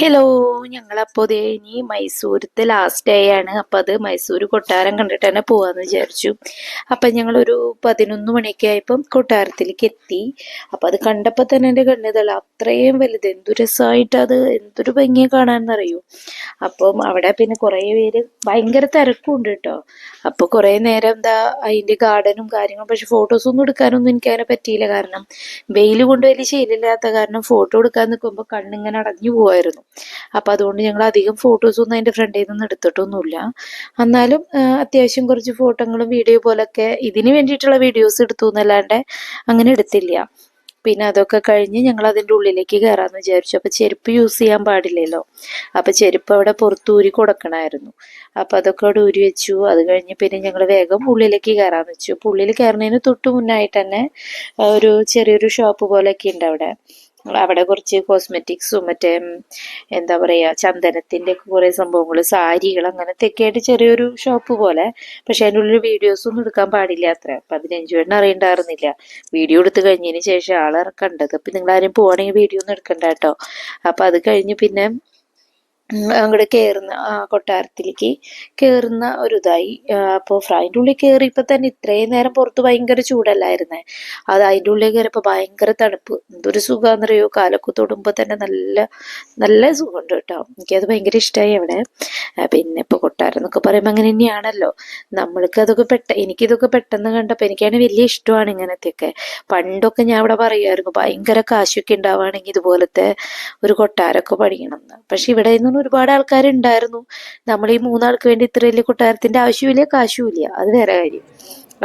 Hello ഞങ്ങളപ്പോൾ ദേ ഇനി മൈസൂരത്തെ last day ആണ്. അപ്പോൾ അത് മൈസൂർ കൊട്ടാരം കണ്ടിട്ട് തന്നെ പോവാന്ന് വിചാരിച്ചു. അപ്പം ഞങ്ങളൊരു പതിനൊന്ന് മണിയൊക്കെ ആയപ്പം കൊട്ടാരത്തിലേക്ക് എത്തി. അപ്പം അത് കണ്ടപ്പോൾ തന്നെ എന്റെ കണ്ണിതല്ല അത്രയും വലുത്. എന്തു രസമായിട്ട് അത്. എന്തൊരു ഭംഗിയെ കാണാമെന്നറിയൂ അപ്പം അവിടെ പിന്നെ കുറേ പേര് ഭയങ്കര തിരക്കുണ്ട് കേട്ടോ. അപ്പോൾ കുറേ നേരം എന്താ അതിന്റെ ഗാർഡനും കാര്യങ്ങളും പക്ഷെ ഫോട്ടോസൊന്നും എടുക്കാനൊന്നും എനിക്ക് അങ്ങനെ പറ്റിയില്ല. കാരണം വെയിൽ കൊണ്ട് വലിയ ശീലമില്ലാത്ത കാരണം ഫോട്ടോ എടുക്കാൻ നിൽക്കുമ്പോൾ കണ്ണിങ്ങനെ അടഞ്ഞു പോവായിരുന്നു. അപ്പം അതുകൊണ്ട് ഞങ്ങൾ അധികം ഫോട്ടോസൊന്നും അതിന്റെ ഫ്രണ്ടിൽ നിന്ന് എടുത്തിട്ടൊന്നുമില്ല. എന്നാലും അത്യാവശ്യം കുറച്ച് ഫോട്ടോകളും വീഡിയോ പോലൊക്കെ ഇതിന് വേണ്ടിയിട്ടുള്ള വീഡിയോസ് എടുത്തു എന്നല്ലാണ്ട് അങ്ങനെ എടുത്തില്ല. പിന്നെ അതൊക്കെ കഴിഞ്ഞ് ഞങ്ങൾ അതിന്റെ ഉള്ളിലേക്ക് കയറാമെന്ന് വിചാരിച്ചു. അപ്പോൾ ചെരുപ്പ് യൂസ് ചെയ്യാൻ പാടില്ലല്ലോ. അപ്പോൾ ചെരുപ്പ് അവിടെ പുറത്ത് ഊരി കൊടുക്കണമായിരുന്നു. അപ്പോൾ അതൊക്കെ അവിടെ ഊരി വെച്ചു. അത് കഴിഞ്ഞ് പിന്നെ ഞങ്ങൾ വേഗം ഉള്ളിലേക്ക് കയറാമെന്ന് വെച്ചു. അപ്പോൾ ഉള്ളിൽ കയറുന്നതിന് തൊട്ട് മുന്നായിട്ട് തന്നെ ഒരു ചെറിയൊരു ഷോപ്പ് പോലെയൊക്കെ ഉണ്ട് അവിടെ. അവിടെ കുറച്ച് കോസ്മെറ്റിക്സും മറ്റേ എന്താ പറയുക ചന്ദനത്തിന്റെ ഒക്കെ കുറേ സംഭവങ്ങൾ സാരികൾ അങ്ങനത്തെ ഒക്കെ ആയിട്ട് ചെറിയൊരു ഷോപ്പ് പോലെ. പക്ഷെ അതിന്റെ ഉള്ളിൽ വീഡിയോസ് ഒന്നും എടുക്കാൻ പാടില്ല അത്ര. അപ്പം എൻജോയ്മെന്റ് അറിയണ്ടായിരുന്നില്ല. വീഡിയോ എടുത്ത് കഴിഞ്ഞതിന് ശേഷം ആളെ കണ്ടത്. അപ്പം നിങ്ങൾ ആരും വീഡിയോ ഒന്നും എടുക്കണ്ട കേട്ടോ. അപ്പം അത് കഴിഞ്ഞ് പിന്നെ അങ്ങോട്ട് കയറുന്ന ആ കൊട്ടാരത്തിലേക്ക് കയറുന്ന ഒരു ഇതായി അപ്പോൾ അതിന്റെ ഉള്ളിൽ കയറിയപ്പോൾ തന്നെ ഇത്രയും നേരം പുറത്ത് ഭയങ്കര ചൂടല്ലായിരുന്നേ. അത് അതിന്റെ ഉള്ളിൽ കയറിയപ്പോൾ ഭയങ്കര തണുപ്പ്. എന്തൊരു സുഖമാണെന്നറിയോ കാലൊക്കെ തൊടുമ്പോൾ തന്നെ നല്ല നല്ല സുഖമുണ്ട് കേട്ടോ. എനിക്കത് ഭയങ്കര ഇഷ്ടമായി അവിടെ. പിന്നെ ഇപ്പോൾ കൊട്ടാരം എന്നൊക്കെ പറയുമ്പോൾ അങ്ങനെ തന്നെയാണല്ലോ. നമ്മൾക്ക് അതൊക്കെ പെട്ട എനിക്കിതൊക്കെ പെട്ടെന്ന് കണ്ടപ്പോൾ എനിക്കാണ് വലിയ ഇഷ്ടമാണ് ഇങ്ങനത്തെയൊക്കെ. പണ്ടൊക്കെ ഞാൻ അവിടെ പറയുമായിരുന്നു ഭയങ്കര കാശൊക്കെ ഉണ്ടാവുകയാണെങ്കിൽ ഇതുപോലത്തെ ഒരു കൊട്ടാരമൊക്കെ പണിയണം എന്ന്. പക്ഷെ ഇവിടെ നിന്നും ഒരുപാട് ആൾക്കാരുണ്ടായിരുന്നു. നമ്മൾ ഈ മൂന്നാൾക്ക് വേണ്ടി ഇത്ര വലിയ കൊട്ടാരത്തിന്റെ ആവശ്യമില്ല കാശുമില്ല. അത് വേറെ കാര്യം.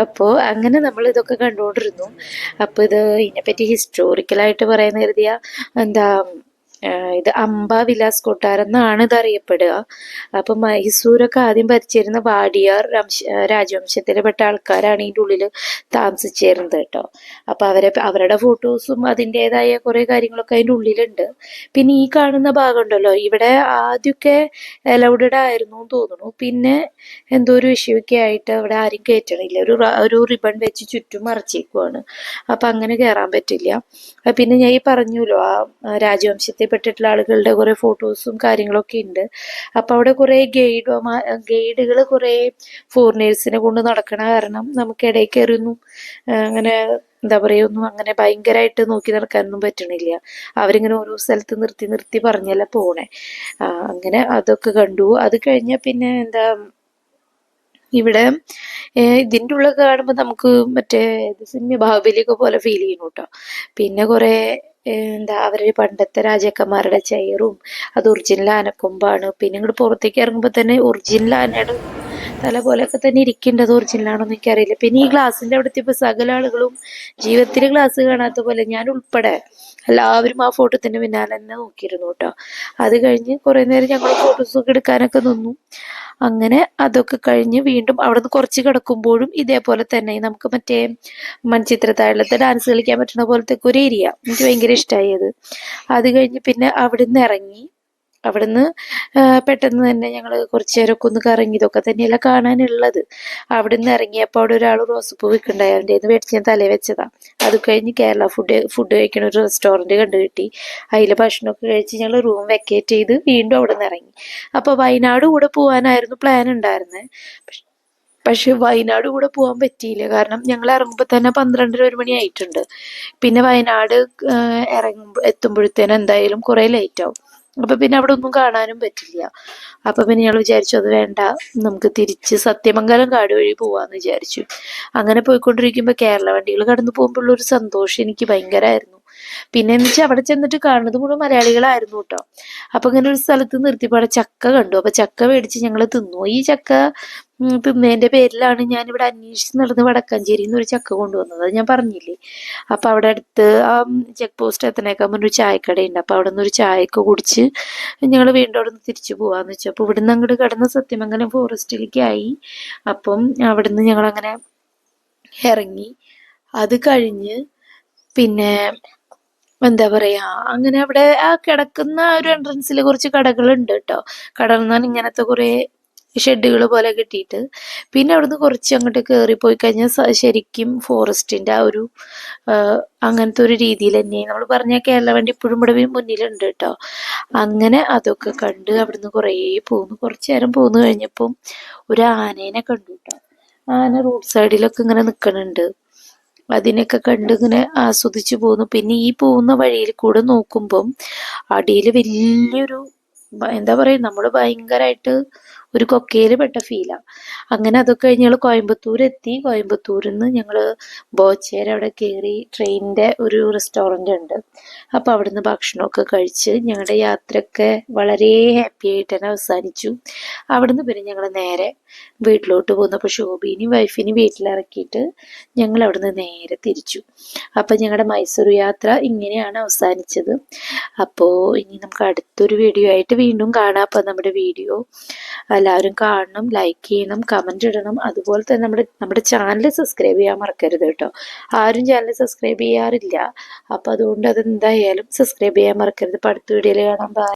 അപ്പോൾ അങ്ങനെ നമ്മൾ ഇതൊക്കെ കണ്ടുകൊണ്ടിരുന്നു. അപ്പോൾ ഇത് ഇതിനെപ്പറ്റി ഹിസ്റ്റോറിക്കലായിട്ട് പറയുന്ന കരുതിയ എന്താ ഇത് അംബ വിലാസ് കൊട്ടാരം എന്നാണ് ഇത് അറിയപ്പെടുക അപ്പം മൈസൂരൊക്കെ ആദ്യം ഭരിച്ചിരുന്ന വാടിയാർ വംശ- രാജവംശത്തിലെ പെട്ട ആൾക്കാരാണ് ഇതിന്റെ ഉള്ളിൽ താമസിച്ചിരുന്നത് കേട്ടോ. അപ്പം അവരെ അവരുടെ ഫോട്ടോസും അതിന്റെതായ കുറേ കാര്യങ്ങളൊക്കെ അതിന്റെ ഉള്ളിലുണ്ട്. പിന്നെ ഈ കാണുന്ന ഭാഗം ഉണ്ടല്ലോ ഇവിടെ ആദ്യമൊക്കെ അലൗഡഡ് ആയിരുന്നു എന്ന് തോന്നുന്നു. പിന്നെ എന്തോ ഒരു ഇഷ്യൂക്കെ ആയിട്ട് അവിടെ ആരും കയറ്റണില്ല. ഒരു ഒരു റിബൺ വെച്ച് ചുറ്റും മറച്ചേക്കുവാണ്. അപ്പം അങ്ങനെ കയറാൻ പറ്റില്ല. പിന്നെ ഞാൻ ഈ പറഞ്ഞല്ലോ ആ ആ രാജവംശത്തിൽപ്പെട്ടിട്ടുള്ള ആളുകളുടെ കുറേ ഫോട്ടോസും കാര്യങ്ങളൊക്കെ ഉണ്ട്. അപ്പോൾ അവിടെ കുറേ ഗൈഡ് ഗൈഡുകൾ കുറേ ഫോറിനേഴ്സിനെ കൊണ്ട് നടക്കണ കാരണം നമുക്ക് ഇടയിൽ കയറിയൊന്നും അങ്ങനെ എന്താ പറയുക ഒന്നും അങ്ങനെ ഭയങ്കരമായിട്ട് നോക്കി നടക്കാനൊന്നും പറ്റണില്ല. അവരിങ്ങനെ ഓരോ സ്ഥലത്ത് നിർത്തി നിർത്തി പറഞ്ഞല്ല പോണേ. അങ്ങനെ അതൊക്കെ കണ്ടു. അത് കഴിഞ്ഞ പിന്നെ എന്താ ഇവിടെ ഇതിന്റെ ഉള്ളിൽ കാണുമ്പോൾ നമുക്ക് മറ്റേ സിനിമ ബാഹുബലിയൊക്കെ പോലെ ഫീൽ ചെയ്യുന്നു കേട്ടോ പിന്നെ കുറേ എന്താ അവരുടെ പണ്ടത്തെ രാജാക്കന്മാരുടെ ചെയറും അത് ഒറിജിനൽ ആനക്കൊമ്പാണ്. പിന്നെ ഇങ്ങോട്ട് പുറത്തേക്ക് ഇറങ്ങുമ്പോൾ തന്നെ ഒറിജിനൽ ആനയുടെ തല പോലെയൊക്കെ തന്നെ ഇരിക്കേണ്ടത് ഒറിജിനലാണോന്ന് എനിക്കറിയില്ല. പിന്നെ ഈ ഗ്ലാസിന്റെ അവിടുത്തെ ഇപ്പൊ സകല ആളുകളും ജീവിതത്തിൽ ഗ്ലാസ് കാണാത്ത പോലെ ഞാൻ ഉൾപ്പെടെ എല്ലാവരും ആ ഫോട്ടോത്തിന് പിന്നാലെ തന്നെ നോക്കിയിരുന്നു കേട്ടോ. അത് കഴിഞ്ഞ് കുറേ നേരം ഞങ്ങൾ ഫോട്ടോസൊക്കെ എടുക്കാനൊക്കെ നിന്നു. അങ്ങനെ അതൊക്കെ കഴിഞ്ഞ് വീണ്ടും അവിടെ നിന്ന് കുറച്ച് കിടക്കുമ്പോഴും ഇതേപോലെ തന്നെ നമുക്ക് മറ്റേ മൺചിത്രത്താഴത്തെ ഡാൻസ് കളിക്കാൻ പറ്റുന്ന പോലത്തെ ഒരു ഏരിയ എനിക്ക് ഭയങ്കര ഇഷ്ടമായി അത്. അത് കഴിഞ്ഞ് പിന്നെ നിന്ന് ഇറങ്ങി അവിടുന്ന് പെട്ടെന്ന് തന്നെ ഞങ്ങൾ കുറച്ച് നേരമൊക്കെ ഒന്ന് കറങ്ങി ഇതൊക്കെ തന്നെയല്ല കാണാനുള്ളത്. അവിടുന്ന് ഇറങ്ങിയപ്പോൾ അവിടെ ഒരാൾ റോസപ്പൂ ഉപ്പ് അവന്റെ നിന്ന് മേടിച്ച് ഞാൻ തലേ വെച്ചതാ. അത് കഴിഞ്ഞ് കേരള ഫുഡ് ഫുഡ് കഴിക്കണ ഒരു റെസ്റ്റോറന്റ് കണ്ടു കിട്ടി. അതിൽ ഭക്ഷണമൊക്കെ കഴിച്ച് ഞങ്ങൾ റൂം വെക്കേറ്റ് ചെയ്ത് വീണ്ടും അവിടെ നിന്ന് ഇറങ്ങി. അപ്പോൾ വയനാട് കൂടെ പോകാനായിരുന്നു പ്ലാൻ ഉണ്ടായിരുന്നത് പക്ഷെ വയനാട് കൂടെ പോകാൻ പറ്റിയില്ല. കാരണം ഞങ്ങൾ ഇറങ്ങുമ്പോൾ തന്നെ പന്ത്രണ്ടര ഒരു മണി ആയിട്ടുണ്ട്. പിന്നെ വയനാട് ഇറങ്ങുമ്പോൾ എത്തുമ്പോഴത്തേനും എന്തായാലും കുറേ ലേറ്റ് ആവും. അപ്പൊ പിന്നെ അവിടെ ഒന്നും കാണാനും പറ്റില്ല. അപ്പൊ പിന്നെ ഞങ്ങൾ വിചാരിച്ചു അത് വേണ്ട നമുക്ക് തിരിച്ച് സത്യമംഗലം കാട് വഴി പോവാന്ന് വിചാരിച്ചു. അങ്ങനെ പോയിക്കൊണ്ടിരിക്കുമ്പോൾ കേരള വണ്ടികൾ കടന്നു പോകുമ്പോഴുള്ള ഒരു സന്തോഷം എനിക്ക് ഭയങ്കരമായിരുന്നു പിന്നെ എന്ന് വെച്ചാൽ അവിടെ ചെന്നിട്ട് കാണുന്നത് മുഴുവൻ മലയാളികളായിരുന്നു കേട്ടോ. അപ്പൊ ഇങ്ങനെ ഒരു സ്ഥലത്ത് നിർത്തിയപ്പോൾ അവിടെ ചക്ക കണ്ടു. അപ്പൊ ചക്ക മേടിച്ച് ഞങ്ങൾ തിന്നു. ഈ ചക്ക തിന്നതിന്റെ പേരിലാണ് ഞാൻ ഇവിടെ അന്വേഷിച്ച് നടന്ന് വടക്കാഞ്ചേരിയിൽ നിന്ന് ഒരു ചക്ക കൊണ്ടുവന്നത്. അത് ഞാൻ പറഞ്ഞില്ലേ? അപ്പൊ അവിടെ അടുത്ത് ആ ചെക്ക് പോസ്റ്റ് എത്തണേക്കാൻ മുന്നേ ഒരു ചായക്കടയുണ്ട്. അപ്പൊ അവിടെ നിന്ന് ഒരു ചായയൊക്കെ കുടിച്ച് ഞങ്ങൾ വീണ്ടും അവിടെ നിന്ന് തിരിച്ചു പോവാന്ന് വെച്ചു. അപ്പൊ ഇവിടുന്ന് അങ്ങോട്ട് കടന്ന സത്യമംഗലം ഫോറസ്റ്റിലേക്കായി അപ്പം അവിടുന്ന് ഞങ്ങൾ അങ്ങനെ ഇറങ്ങി. അത് കഴിഞ്ഞ് പിന്നെ എന്താ പറയാ അങ്ങനെ അവിടെ ആ കിടക്കുന്ന ഒരു എൻട്രൻസിൽ കുറച്ച് കടകളുണ്ട് കേട്ടോ. കട എന്നാൽ ഇങ്ങനത്തെ കുറെ ഷെഡുകൾ പോലെ കിട്ടിയിട്ട്. പിന്നെ അവിടുന്ന് കുറച്ച് അങ്ങോട്ട് കയറിപ്പോയി കഴിഞ്ഞാൽ ശരിക്കും ഫോറസ്റ്റിന്റെ ആ ഒരു അങ്ങനത്തെ ഒരു രീതിയിൽ തന്നെ. നമ്മൾ പറഞ്ഞ കേരള വണ്ടി ഇപ്പോഴും ഇവിടെ മുന്നിലുണ്ട് കേട്ടോ. അങ്ങനെ അതൊക്കെ കണ്ട് അവിടുന്ന് കുറേ പോന്നു. കുറച്ച് നേരം പോന്നു കഴിഞ്ഞപ്പം ഒരു ആനേനെ കണ്ടു കേട്ടോ. ആന റോഡ് സൈഡിലൊക്കെ ഇങ്ങനെ നിൽക്കണുണ്ട് അതിനൊക്കെ കണ്ടിങ്ങനെ ആസ്വദിച്ചു പോന്നു പിന്നെ ഈ പോകുന്ന വഴിയിൽ കൂടെ നോക്കുമ്പം അടിയിൽ വലിയൊരു എന്താ പറയുക നമ്മൾ ഭയങ്കരമായിട്ട് ഒരു കൊക്കയിൽ പെട്ട ഫീലാണ് അങ്ങനെ അതൊക്കെ കഴിഞ്ഞ് ഞങ്ങൾ കോയമ്പത്തൂർ എത്തി കോയമ്പത്തൂരിൽ നിന്ന് ഞങ്ങൾ ബോച്ചേര അവിടെ കയറി ട്രെയിനിന്റെ ഒരു റെസ്റ്റോറന്റ് ഉണ്ട്. അപ്പോൾ അവിടുന്ന് ഭക്ഷണമൊക്കെ കഴിച്ച് ഞങ്ങളുടെ യാത്രയൊക്കെ വളരെ ഹാപ്പി ആയിട്ട് തന്നെ അവസാനിച്ചു. അവിടുന്ന് പിന്നെ ഞങ്ങൾ നേരെ വീട്ടിലോട്ട് പോന്നപ്പോൾ ശോഭിനെയും വൈഫിനെയും വീട്ടിലിറക്കിയിട്ട് ഞങ്ങൾ അവിടുന്ന് നേരെ തിരിച്ചു. അപ്പം ഞങ്ങളുടെ മൈസൂർ യാത്ര ഇങ്ങനെയാണ് അവസാനിച്ചത്. അപ്പോൾ ഇനി നമുക്ക് അടുത്തൊരു വീഡിയോ ആയിട്ട് വീണ്ടും കാണാം അപ്പം നമ്മുടെ വീഡിയോ. എല്ലാവരും കാണണം ലൈക്ക് ചെയ്യണം കമന്റ് ഇടണം. അതുപോലെ തന്നെ നമ്മുടെ നമ്മുടെ ചാനൽ സബ്സ്ക്രൈബ് ചെയ്യാൻ മറക്കരുത് കേട്ടോ. ആരും ചാനൽ സബ്സ്ക്രൈബ് ചെയ്യാറില്ല. അപ്പം അതുകൊണ്ട് അത് എന്തായാലും സബ്സ്ക്രൈബ് ചെയ്യാൻ മറക്കരുത്. അപ്പം അടുത്ത വീഡിയോയിൽ കാണാം. ബൈ